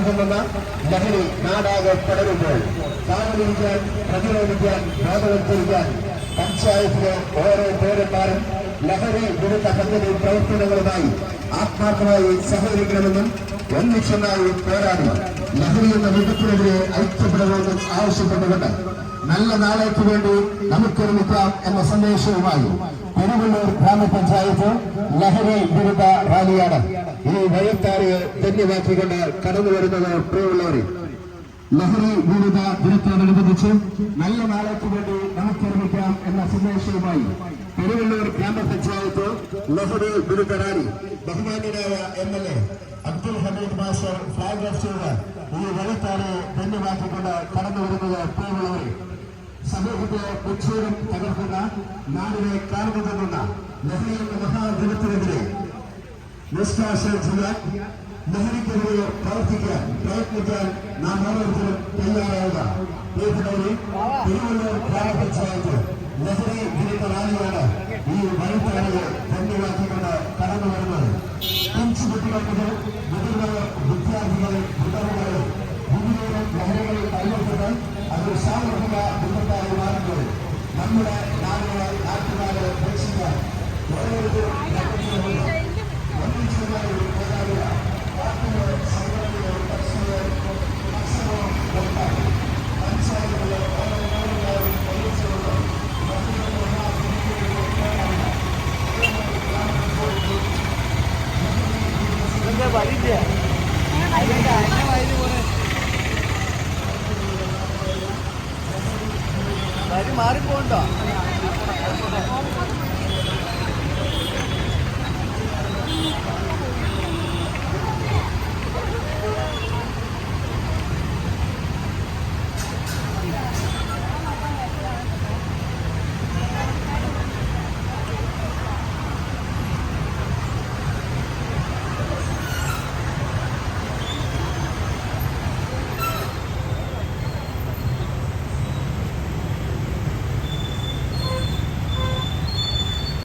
കടത്തുകൊണ്ടുന്ന ലഹരി നാടാകെ പടരുമ്പോൾ കാവലിരിക്കാൻ പ്രതിരോധിക്കാൻ ബോധവൽക്കരിക്കാൻ പഞ്ചായത്തിലെ ഓരോ പൗരന്മാരും ലഹരി വിരുദ്ധ പദ്ധതി പ്രവർത്തനങ്ങളുമായി ആത്മാർത്ഥമായി സഹകരിക്കണമെന്നും ഒന്നിച്ചൊന്നായി പോരാടി ലഹരി എന്ന വിപത്തിനെതിരെ ഐക്യപ്പെടണമെന്നും ആവശ്യപ്പെട്ടുകൊണ്ട് നല്ല നാളേക്ക് വേണ്ടി നമുക്കൊരുമിക്കാം എന്ന സന്ദേശവുമായി പെരുവള്ളൂർ ഗ്രാമപഞ്ചായത്ത് ലഹരി വിരുദ്ധ റാലിയാണ്. ഈ വയത്താറ് ധന്യമാക്കിക്കൊണ്ട് കടന്നു വരുന്നത് പ്രിയമുള്ളവരെ. ലഹരി വിരുദ്ധ ദിനത്തോടനുബന്ധിച്ച് നല്ല നാളേക്ക് വേണ്ടി നമുക്കറിയിക്കാം എന്ന സന്ദേശവുമായി പെരുവള്ളൂർ ഗ്രാമപഞ്ചായത്ത് ലഹരി വിരുദ്ധ റാലി ബഹുമാന്യനായ M L A Abdul Hameed masher flag off ചെയ്ത് ഈ വയത്താറ് ധന്യമാക്കിക്കൊണ്ട് കടന്നു വരുന്നത് പ്രിയമുള്ളവരെ. സമൂഹത്തെ ഉച്ചൂരം തകർക്കുന്ന നാടിനെ കാർന്നു തന്നുന്ന ലഹരി എന്ന മഹാദിനത്തിനെതിരെ നിഷ്കാശ ചെയ്യാൻ ലഹരിക്കെതിരെ പ്രവർത്തിക്കാൻ പ്രയത്നിക്കാൻ നാം ഓരോരുത്തരും തയ്യാറാവുക പ്രിയപ്പെട്ടവരെ തിരുവള്ളൂർ ഗ്രാമപഞ്ചായത്ത് ലഹരി വിരുദ്ധ റാലിയാണ് ഈ വഴിത്താരയെ ധന്യമാക്കിക്കൊണ്ട് കടന്നു വരുന്നത് പിഞ്ചു കുട്ടികൾ മുതൽ മുതിർന്ന വിദ്യാർത്ഥികൾ വിതറുകൾ നമ്മുടെ നാടുകൾ നാട്ടുകാരെ പ്രേക്ഷിക്കാൻ ഓരോരുത്തരും ഒന്നിച്ചുമായി പോരാടുക പാർട്ടികളെ സംഘടനകളെ പരിശീലനം മത്സരവും ഉണ്ടാകും പഞ്ചായത്തുകളെ ഓരോ നാടുകാരും പോലീസുകളെ വരില്ല മാറിപ്പോണ്ടോ?